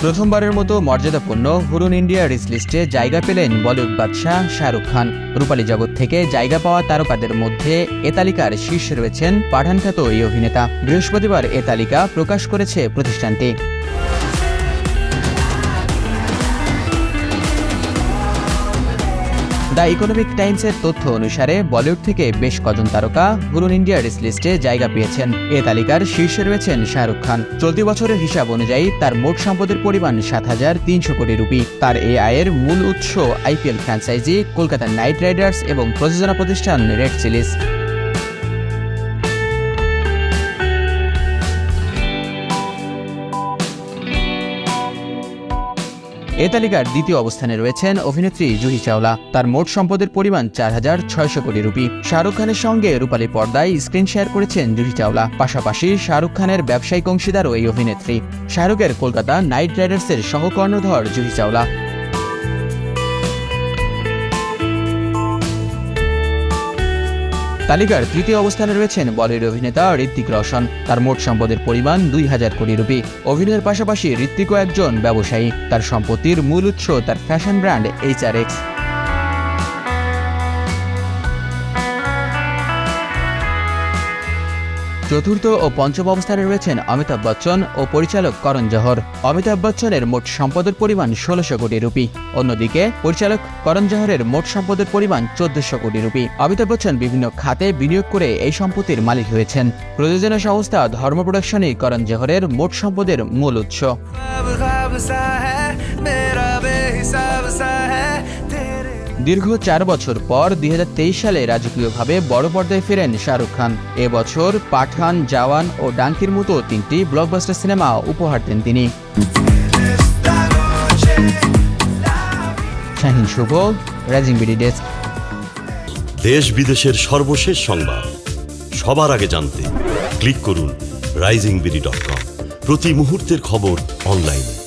প্রথমবারের মতো মর্যাদাপূর্ণ হুরুন ইন্ডিয়া রিচ লিস্টে জায়গা পেলেন বলিউড বাদশাহ শাহরুখ খান। রূপালী জগৎ থেকে জায়গা পাওয়া তারকাদের মধ্যে এ তালিকার শীর্ষে রয়েছেন পাঠানখ্যাত এই অভিনেতা। বৃহস্পতিবার এ তালিকা প্রকাশ করেছে প্রতিষ্ঠানটি। দ্য ইকোনমিক টাইমসের তথ্য অনুসারে বলিউড থেকে বেশ কজন তারকা হুরুন ইন্ডিয়া রিস লিস্টে জায়গা পেয়েছেন। এ তালিকার শীর্ষে রয়েছেন শাহরুখ খান। চলতি বছরের হিসাব অনুযায়ী তার মোট সম্পদের পরিমাণ সাত হাজার তিনশো কোটি রুপি। তার এ আয়ের মূল উৎস IPL franchise, Kolkata Knight Riders এবং প্রযোজনা প্রতিষ্ঠান রেড চিলিস এ তালিকার দ্বিতীয় অবস্থানে রয়েছেন অভিনেত্রী জুহি চাওলা। তার মোট সম্পদের পরিমাণ চার হাজার ছয়শো কোটি রুপি। শাহরুখ খানের সঙ্গে রূপালী পর্দায় স্ক্রিন শেয়ার করেছেন জুহি চাওলা। পাশাপাশি শাহরুখ খানের ব্যবসায়িক অংশীদারও এই অভিনেত্রী। শাহরুখের কলকাতা নাইট রাইডার্সের সহকর্ণধর জুহি চাওলা। তালিকার তৃতীয় অবস্থানে রয়েছেন বলিউড অভিনেতা ঋত্বিক রোশন। তার মোট সম্পদের পরিমাণ দুই হাজার কোটি রুপি। অভিনয়ের পাশাপাশি ঋত্বিকও একজন ব্যবসায়ী। তার সম্পত্তির মূল উৎস তার ফ্যাশন ব্র্যান্ড এইচ চতুর্থ ও পঞ্চম অবস্থানে রয়েছেন অমিতাভ বচ্চন ও পরিচালক করণ জহর। অমিতাভ বচ্চনের মোট সম্পদের পরিমাণ ষোলোশো কোটি রুপি। অন্যদিকে, পরিচালক করণ জহরের মোট সম্পদের পরিমাণ চোদ্দশো কোটি রুপি। অমিতাভ বচ্চন বিভিন্ন খাতে বিনিয়োগ করে এই সম্পত্তির মালিক হয়েছেন। প্রযোজনা সংস্থা ধর্ম প্রোডাকশনই করণ জহরের মোট সম্পদের মূল উৎস। দীর্ঘ চার বছর পর দুই হাজার তেইশ সালে রাজকীয়ভাবে বড় পর্দায় ফেরেন শাহরুখ খান। এবছর পাঠান, জওয়ান ও ডাঙ্কির মতো তিনটি ব্লকবাস্টার সিনেমা উপহার দেন তিনি। Shahin Shuvo Rising BD desk. দেশ বিদেশের সর্বশেষ সংবাদ। সবার আগে জানতে ক্লিক করুন রাইজিং বিডি ডট কম। প্রতি মুহূর্তের খবর অনলাইনে।